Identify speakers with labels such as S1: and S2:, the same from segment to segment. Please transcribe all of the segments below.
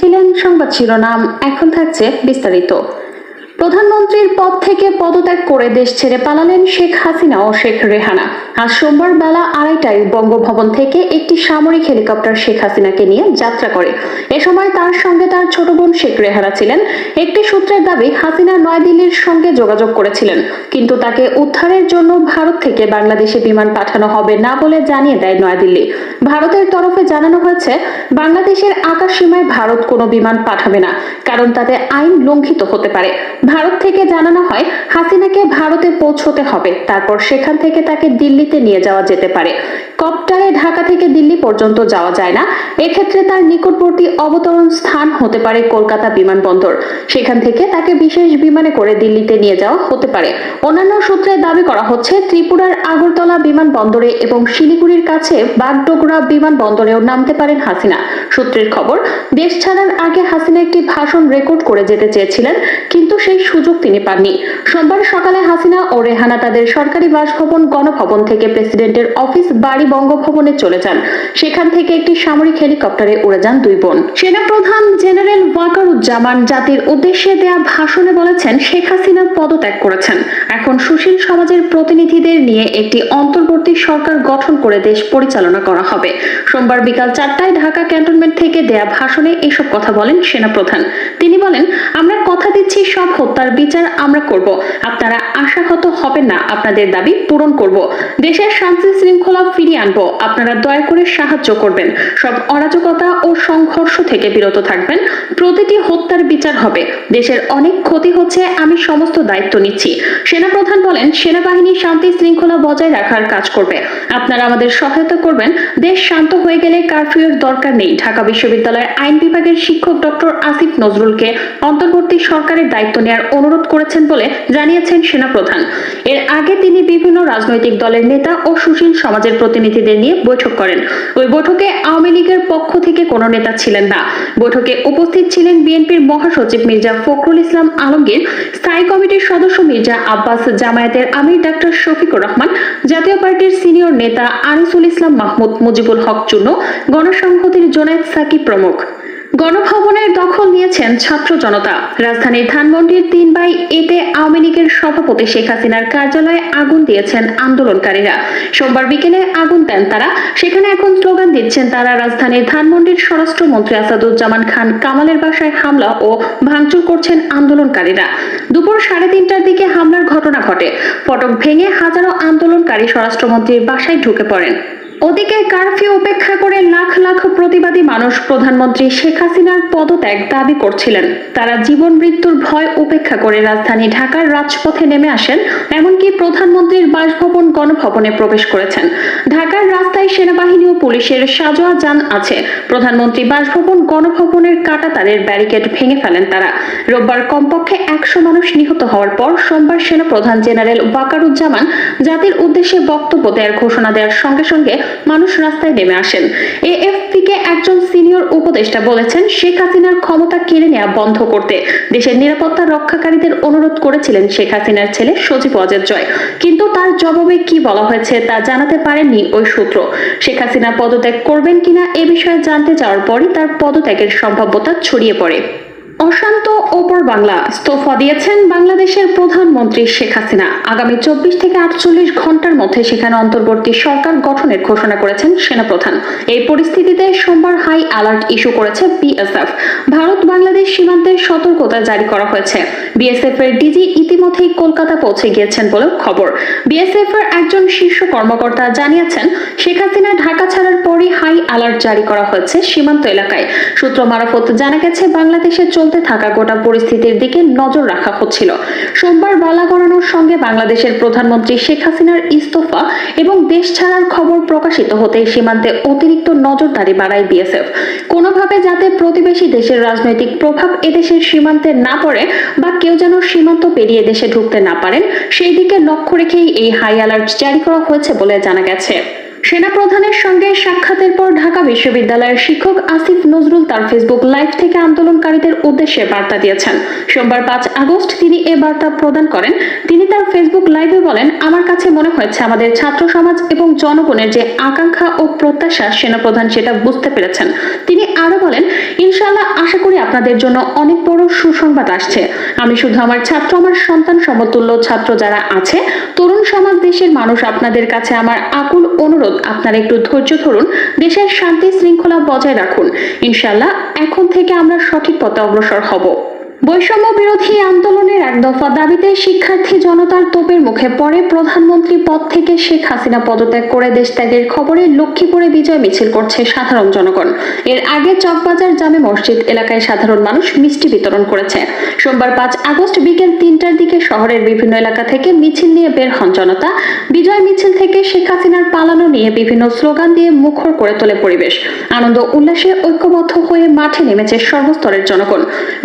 S1: ছিলেন সংবাদ শিরোনাম এখন থাকছে বিস্তারিত। প্রধানমন্ত্রীর পদ থেকে পদত্যাগ করে দেশ ছেড়ে পালালেন শেখ হাসিনা ও শেখ রেহানা। আজ সোমবার বেলা আড়াইটায় বঙ্গভবন থেকে একটি সামরিক হেলিকপ্টার শেখ হাসিনাকে নিয়ে যাত্রা করে। এ সময় তার সঙ্গে তার ছোট বোন শেখ রেহানা ছিলেন। একটি সূত্রের দাবি, হাসিনা নয়াদিল্লির সঙ্গে যোগাযোগ করেছিলেন। কিন্তু তাকে উদ্ধারের জন্য ভারত থেকে বাংলাদেশে বিমান পাঠানো হবে না বলে জানিয়ে দেয় নয়াদিল্লি। ভারতের তরফে জানানো হয়েছে, বাংলাদেশের আকাশ সীমায় ভারত কোনো বিমান পাঠাবে না, কারণ তাতে আইন লঙ্ঘিত হতে পারে। ভারত থেকে জানানো হয়, হাসিনাকে ভারতে পৌঁছতে হবে। তারপর সেখান থেকে তাকে দিল্লিতে নিয়ে যাওয়া যেতে পারে। কপ্টারে ঢাকা থেকে দিল্লি পর্যন্ত যাওয়া যায় না। এক্ষেত্রে তার নিকটবর্তী অবতরণ স্থান হতে পারে কলকাতা বিমানবন্দর। সেখান থেকে তাকে বিশেষ বিমানে করে দিল্লিতে নিয়ে যাওয়া হতে পারে। অন্যান্য সূত্রে দাবি করা হচ্ছে, ত্রিপুরার আগরতলা বিমানবন্দরে এবং শিলিগুড়ির কাছে বাগডোগরা বিমানবন্দরেও নামতে পারেন হাসিনা। সূত্রের খবর, দেশ ছাড়ার আগে হাসিনা একটি ভাষণ রেকর্ড করে যেতে চেয়েছিলেন, কিন্তু সেই সুযোগ তিনি পাননি। সোমবার সকালে হাসিনা ও রেহানা তাদের সরকারি বাসভবন, গণভবন থেকে প্রেসিডেন্টের অফিস বাড়ি বঙ্গভবনে চলে যান। সেখান থেকে একটি সামরিক হেলিকপ্টারে উড়ে যান দুই বোন। সেনাপ্রধান জেনারেল ওয়াকারুজ্জামান জাতির উদ্দেশ্যে দেয়া ভাষণে বলেছেন, শেখ হাসিনা পদত্যাগ করেছেন। এখন সুশীল সমাজের প্রতিনিধিদের নিয়ে একটি অন্তর্বর্তী সরকার গঠন করে দেশ পরিচালনা করা হবে। সোমবার বিকাল চারটায় ঢাকা ক্যান্টনমেন্ট থেকে দেয়া ভাষণে এসব কথা বলেন সেনাপ্রধান। তিনি বলেন, আমরা কথা দিচ্ছি সব হত্যার বিচার আমরা করব। আপনারা আশাহত হবেন না, আপনাদের দাবি পূরণ করব। দেশের শান্তি শৃঙ্খলা ফিরিয়ে আনব। আপনারা দয়া করে সাহায্য করবেন। সব অরাজকতা ও সংঘর্ষ থেকে বিরত থাকবেন। প্রতিটি হত্যার বিচার হবে। দেশের অনেক ক্ষতি হচ্ছে, আমি সমস্ত দায়িত্ব নিচ্ছি। সেনাপ্রধান বলেন, সেনাবাহিনী শান্তি শৃঙ্খলা বজায় রাখার কাজ করবে। আপনারা আমাদের সহায়তা করবেন। দেশ শান্ত হয়ে গেলে কারফিউর দরকার নেই। ঢাকা বিশ্ববিদ্যালয়ের আইন বিভাগের শিক্ষক ডক্টর আসিফ নজরুলকে অন্তর্বর্তী সরকারের দায়িত্ব নেওয়ার অনুরোধ করেছেন বলে জানিয়েছেন সেনাপ্রধান। এর আগে তিনি বিভিন্ন রাজনৈতিক দলের নেতা ও সুশীল সমাজের প্রতিনিধিদের নিয়ে বৈঠক করেন। ওই বৈঠকে আওয়ামী লীগের পক্ষ থেকে কোনো নেতা ছিলেন না। বৈঠকে উপস্থিত ছিলেন বিএনপির মহাসচিব মির্জা ফখরুল ইসলাম আলমগীর, স্থায়ী কমিটির সদস্য মির্জা আব্বাস জামায়াতের আমির ডাক্তার শফিকুর রহমান, জাতীয় পার্টির সিনিয়র নেতা আনিসুল ইসলাম মাহমুদ, মুজিবুল হক চুন্নু গণসংহতির জোনায়েদ সাকি প্রমুখ। গণভবনের দখল নিয়েছেন ছাত্র জনতা। রাজধানীর ধানমন্ডির তিন বাই এতে আওয়ামী লীগের সভাপতি শেখ হাসিনার কার্যালয়ে আগুন দিয়েছেন আন্দোলনকারীরা। সোমবার বিকেলে আগুন দেন তারা। সেখানে এখন স্লোগান দিচ্ছেন তারা। রাজধানীর ধানমন্ডির স্বরাষ্ট্রমন্ত্রী আসাদুজ্জামান খান কামালের বাসায় হামলা ও ভাঙচুর করছেন আন্দোলনকারীরা। দুপুর সাড়ে তিনটার দিকে হামলার ঘটনা ঘটে। ফটক ভেঙে হাজারো আন্দোলনকারী স্বরাষ্ট্রমন্ত্রীর বাসায় ঢুকে পড়েন। ওদিকে কারফিউ উপেক্ষা করে লাখ লাখ প্রতিবাদী মানুষ প্রধানমন্ত্রী শেখ হাসিনার পদত্যাগ দাবি করছিলেন। তারা জীবন মৃত্যুর ভয় উপেক্ষা করে রাজধানী ঢাকার রাজপথে নেমে আসেন, এমনকি প্রধানমন্ত্রীর বাসভবন গণভবনে প্রবেশ করেছেন। ঢাকার রাস্তায় সেনাবাহিনী ও পুলিশের সাজোয়া যান আছে। প্রধানমন্ত্রী বাসভবন গণভবনের কাটাতারের ব্যারিকেড ভেঙে ফেলেন তারা। রোববার কমপক্ষে একশো মানুষ নিহত হওয়ার পর সোমবার সেনা প্রধান জেনারেল ওয়াকারুজ্জামান জাতির উদ্দেশ্যে বক্তব্য দেওয়ার ঘোষণা দেওয়ার সঙ্গে সঙ্গে মানুষ রাস্তায় নেমে আসেন। এএফপিকে একজন সিনিয়র উপদেষ্টা বলেছেন, শেখ হাসিনার ক্ষমতা কেড়ে নেওয়া বন্ধ করতে দেশের নিরাপত্তা রক্ষাকারীদের অনুরোধ করেছিলেন শেখ হাসিনার ছেলে সজীব অজের জয়। কিন্তু তার জবাবে কি বলা হয়েছে তা জানাতে পারেননি ওই সূত্র। শেখ হাসিনা পদত্যাগ করবেন কিনা এ বিষয়ে জানতে চাওয়ার পরই তার পদত্যাগের সম্ভাব্যতা ছড়িয়ে পড়ে। অশান্ত ওপর বাংলা ইস্তফা দিয়েছেন বাংলাদেশের প্রধানমন্ত্রী শেখ হাসিনা। আগামী চব্বিশ থেকে আটচল্লিশ ঘণ্টার মধ্যে সেখানে অন্তর্বর্তী সরকার গঠনের ঘোষণা করেছেন সেনাপ্রধান। এই পরিস্থিতিতে সোমবার হাই অ্যালার্ট ইস্যু করেছে বিএসএফ। ভারত বাংলাদেশ সীমান্তে সতর্কতা জারি করা হয়েছে। বিএসএফ এর ডিজি ইতিমধ্যেই কলকাতা পৌঁছে গিয়েছেন বলে খবর। বিএসএফ এর একজন শীর্ষ কর্মকর্তা জানিয়েছেন, শেখ হাসিনা ঢাকা ছাড়ার পরই হাই অ্যালার্ট জারি করা হয়েছে সীমান্ত এলাকায়। সূত্র মারফত জানা গেছে, বাংলাদেশে চলতে থাকা গোটা পরিস্থিতির দিকে নজর রাখা হচ্ছিল। সোমবার বালা গড়ানোর সঙ্গে বাংলাদেশের প্রধানমন্ত্রী শেখ হাসিনার ইস্তফা এবং দেশ ছাড়ার খবর প্রকাশিত হতেই সীমান্তে অতিরিক্ত নজরদারি বাড়ায় বিএসএফ। কোনোভাবে যাতে প্রতিবেশী দেশের রাজনৈতিক প্রভাব এদেশের সীমান্তে না পড়ে বা কেউ যেন সীমান্ত পেরিয়ে দেশে ঢুকতে না পারেন, সেই দিকে লক্ষ্য রেখেই এই হাই অ্যালার্ট জারি করা হয়েছে বলে জানা গেছে। সেনাপ্রধানের সঙ্গে সাক্ষাতের পর ঢাকা বিশ্ববিদ্যালয়ের শিক্ষক আসিফ নজরুল তার ফেসবুক লাইভ থেকে আন্দোলনকারীদের উদ্দেশ্যে বার্তা দিয়েছেন। সোমবার পাঁচ আগস্ট তিনি এ বার্তা প্রদান করেন। তিনি তার ফেসবুক লাইভে বলেন, আমার কাছে মনে হয়েছে আমাদের ছাত্র সমাজ এবং জনগণের যে আকাঙ্ক্ষা ও প্রত্যাশা সেনাপ্রধান সেটা বুঝতে পেরেছেন। তিনি আরও বলেন, ইনশাআল্লাহ আশা করি আপনাদের জন্য অনেক বড় সুসংবাদ আসছে। আমি শুধু আমার ছাত্র, আমার সন্তান সমতুল্য ছাত্র যারা আছে, তরুণ সমাজ দেশের মানুষ আপনাদের কাছে আমার আকুল অনুরোধ আপনারা একটু ধৈর্য ধরুন, দেশের শান্তি শৃঙ্খলা বজায় রাখুন। ইনশাআল্লাহ, এখন থেকে আমরা সঠিক পথে অগ্রসর হব। বৈষম্য বিরোধী আন্দোলনের এক দফা দাবিতে শিক্ষার্থী জনতার তোপের মুখে পড়ে প্রধানমন্ত্রী পদ থেকে শেখ হাসিনা পদত্যাগ করে দেশ ত্যাগের খবরে লক্ষ্মীপুরে বিজয় মিছিল করছে সাধারণ জনগণ। এর আগে চকবাজার জামে মসজিদ এলাকায় সাধারণ মানুষ মিষ্টি বিতরণ করেছে। সোমবার পাঁচ আগস্ট বিকেল তিনটার দিকে শহরের বিভিন্ন এলাকা থেকে মিছিল নিয়ে বের হন জনতা। বিজয় মিছিল থেকে শেখ হাসিনার পালানো নিয়ে বিভিন্ন স্লোগান দিয়ে মুখর করে তোলে পরিবেশ। আনন্দ উল্লাসে ঐক্যবদ্ধ হয়ে মাঠে নেমেছে সর্বস্তরের জনগণ।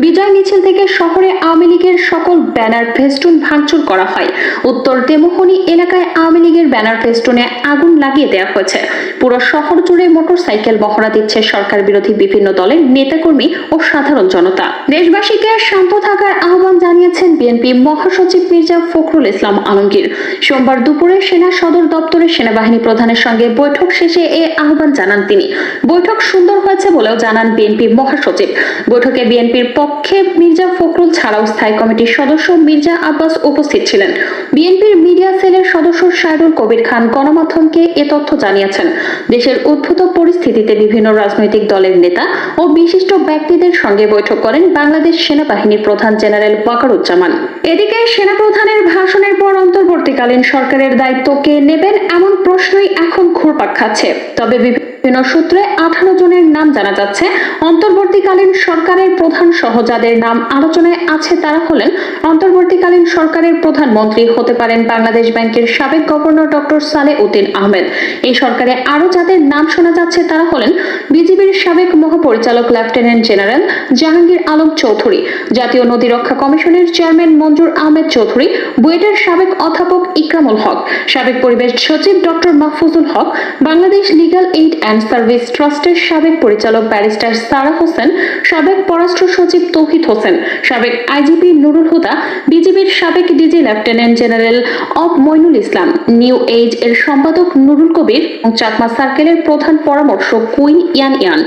S1: বিজয় মিছিল থেকে শহরে আওয়ামী লীগের সকল ব্যানার ফেস্টুন ভাঙচুর করা হয়। উত্তর তেমোহনী এলাকায় আওয়ামী লীগের ব্যানার ফেস্টুনে আগুন লাগিয়ে দেওয়া হয়েছে। পুরো শহর জুড়ে মোটরসাইকেল মহড়া দিচ্ছে সরকার বিরোধী বিভিন্ন দলের নেতাকর্মী ও সাধারণ জনতা। দেশবাসীকে শান্ত থাকার আহ্বান জানিয়েছেন বিএনপি মহাসচিব মির্জা ফখরুল ইসলাম আলমগীর। সোমবার দুপুরে সেনা সদর দপ্তরে সেনাবাহিনী প্রধানের সঙ্গে বৈঠক শেষে এ আহ্বান জানান তিনি। বৈঠক সুন্দর হয়েছে বলেও জানান বিএনপি মহাসচিব। বৈঠকে বিএনপির পক্ষে মির্জা ফখরুল ছাড়াও স্থায়ী কমিটির সদস্য মির্জা আব্বাস উপস্থিত ছিলেন। বিএনপির মিডিয়া সেলের সদস্য সাইদুল কবির খান গণমাধ্যমকে এ তথ্য জানিয়েছেন। দেশের উদ্ভূত পরিস্থিতিতে বিভিন্ন রাজনৈতিক দলের নেতা ও বিশিষ্ট ব্যক্তিদের সঙ্গে বৈঠক করেন বাংলাদেশ সেনাবাহিনীর প্রধান জেনারেল ওয়াকারুজ্জামান এদিকে সেনাপ্রধানের ভাষণের পর অন্তর্বর্তীকালীন সরকারের দায়িত্ব কে নেবেন এমন প্রশ্নই এখন ঘুরপাক খাচ্ছে। তবে বিভিন্ন সূত্রে আঠারো জনের নাম জানা যাচ্ছে। অন্তর্বর্তীকালীন সরকারের প্রধান সহ যাদের নাম আলোচনায় আছে তারা হলেন অন্তর্বর্তীকালীন সরকারের প্রধানমন্ত্রী হতে পারেন বাংলাদেশ ব্যাংকের সাবেক গভর্নর ডক্টর সালে উদ্দিন আহমেদ। এই সরকারে আরও যাদের নাম শোনা যাচ্ছে তারা হলেন বিজিবির সাবেক মহাপরিচালক লেফটেন্যান্ট জেনারেল জাহাঙ্গীর আলম চৌধুরী, জাতীয় নদী রক্ষা কমিশনের চেয়ারম্যান মঞ্জুর আহমেদ চৌধুরী, বুয়েটের সাবেক অধ্যাপক ইকরামুল হক, সাবেক পরিবেশ সচিব doctor Mahfuzul Haque, Bangladesh legal aid and service ট্রাস্টের সাবেক পরিচালক ব্যারিস্টার সারা হোসেন, সাবেক পররাষ্ট্র সচিব তৌহিদ হোসেন, সাবেক আইজিপি নুরুল হুদা, বিজিবির সাবেক ডিজি লেফটেন্যান্ট জেনারেল অব মইনুল ইসলাম, নিউ এইজ এর সম্পাদক নুরুল কবির চাকমা সার্কেলের প্রধান পরামর্শক কুই ইয়ান ইয়ান।